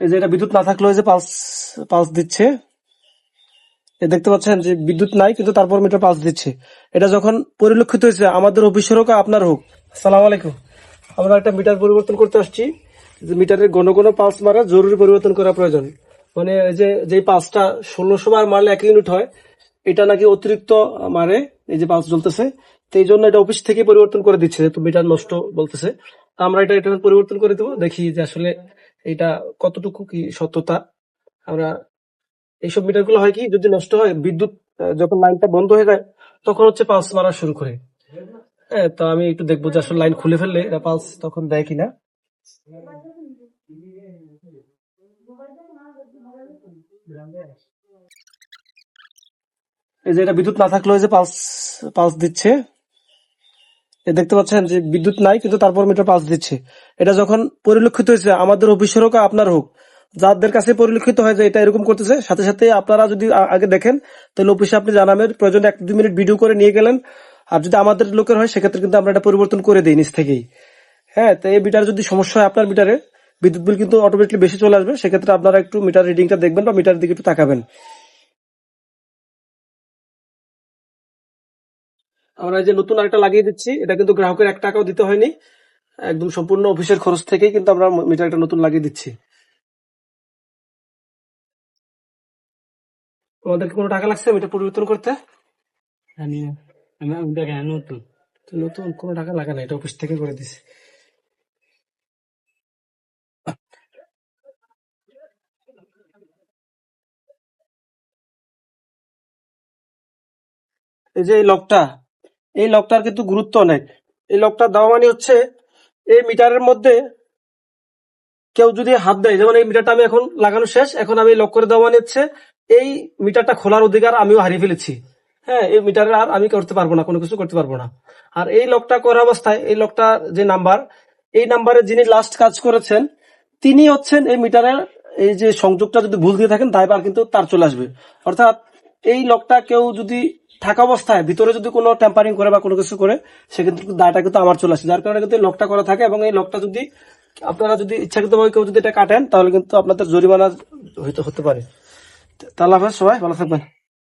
এই যে এটা বিদ্যুৎ না থাকলেও যে পালস পালস দিচ্ছে। দেখতে পাচ্ছেন যে বিদ্যুৎ নাই, কিন্তু তারপর মিটার পালস দিচ্ছে। এটা যখন পরিলক্ষিত হয়েছে, আমাদের অফিসের হোক আপনার হোক। সালাম আলাইকুম। আমরা একটা মিটার পরিবর্তন করতে আসছি। যে মিটারের ঘন ঘন পালস মারা জরুরি পরিবর্তন করা প্রয়োজন। মানে যে যে পালসটা ষোলোশো বার মারলে এক ইউনিট হয়, এটা নাকি অতিরিক্ত মারে, এই যে পালস জ্বলতেছে। তো এই জন্য এটা অফিস থেকে পরিবর্তন করে দিচ্ছে মিটার নষ্ট বলতেছে। আমরা এটা এটা পরিবর্তন করে দেবো, দেখি যে আসলে এটা কতটুকু কি সত্যতা? আমরা এইসব মিটারগুলো হয় কি, যদি নষ্ট হয়, বিদ্যুৎ যখন লাইনটা বন্ধ হয়ে যায়, তখন হচ্ছে পালস মারা শুরু করে। হ্যাঁ তো আমি একটু দেখব যে আসলে লাইন খুলে ফেললে এটা পালস তখন দেয় কিনা। এই যে এটা বিদ্যুৎ না থাকলেও যে পালস পালস দিচ্ছে। দেখতে পাচ্ছেন যে বিদ্যুৎ নাই, কিন্তু তারপর মিটার পাস দিচ্ছে। এটা যখন পরিলক্ষিত হয়েছে, আমাদের অফিসের হোক আপনার হোক, যাদের কাছে পরিলক্ষিত হয় যে এটা এরকম করতেছে, সাথে সাথে আপনারা যদি আগে দেখেন, তাহলে অফিসে আপনি জানাবেন, প্রয়োজনে এক দুই মিনিট ভিডিও করে নিয়ে গেলেন। আর যদি আমাদের লোকের হয়, সেক্ষেত্রে কিন্তু আমরা এটা পরিবর্তন করে দিই নিজ থেকেই। হ্যাঁ তো এই মিটার যদি সমস্যা হয় আপনার মিটারে বিদ্যুৎ বিল কিন্তু অটোমেটিকলি বেশি চলে আসবে, সেক্ষেত্রে আপনারা একটু মিটার রিডিংটা দেখবেন বা মিটারের দিকে একটু তাকাবেন। আমরা যে নতুন আরেকটা লাগিয়ে দিচ্ছি এটা কিন্তু গ্রাহকের এক টাকাও দিতে হয়নি। একদম সম্পূর্ণ অফিসের খরচ থেকেই কিন্তু আমরা মিটারটা নতুন লাগিয়ে দিচ্ছি। তোমাদেরকে কোনো টাকা লাগছে মিটার পরিবর্তন করতে? জানি না। আমি আমি নতুন। নতুন কোনো টাকা লাগা না এটা অফিস থেকে করে দিছি। এই যে এই লকটা এই লকটার কিন্তু গুরুত্ব অনেক এই লকটা দেওয়া মানে হচ্ছে এই মিটারের মধ্যে কেউ যদি হাত দেয়, যেমন এই মিটারটা আমি এখন লাগানো শেষ, এখন আমি লক করে দেওয়া মানে হচ্ছে এই মিটারটা খোলার অধিকার আমিও হারিয়ে ফেলেছি। হ্যাঁ এই মিটারের আর আমি করতে পারব না, কোনো কিছু করতে পারব না। আর এই লকটা করা অবস্থায়, এই লকটা যে নাম্বার, এই নাম্বারে যিনি লাস্ট কাজ করেছেন, তিনি হচ্ছেন এই মিটারের এই যে সংযোগটা যদি ভুল দিয়ে থাকেন দায়বার কিন্তু তার চলে আসবে। অর্থাৎ এই লোকটা কেউ যদি থাকা অবস্থায় ভিতরে যদি কোনো টেম্পারিং করে বা কোনো কিছু করে, সেক্ষেত্রে কিন্তু দায়টা কিন্তু আমার চলে আসে। যার কারণে কিন্তু লকটা করা থাকে এবং এই লকটা যদি, আপনারা যদি ইচ্ছাকৃতভাবে কেউ যদি এটা কাটেন, তাহলে কিন্তু আপনাদের জরিমানা হতে পারে। তাহলে আপনার সবাই, ভালো থাকবেন।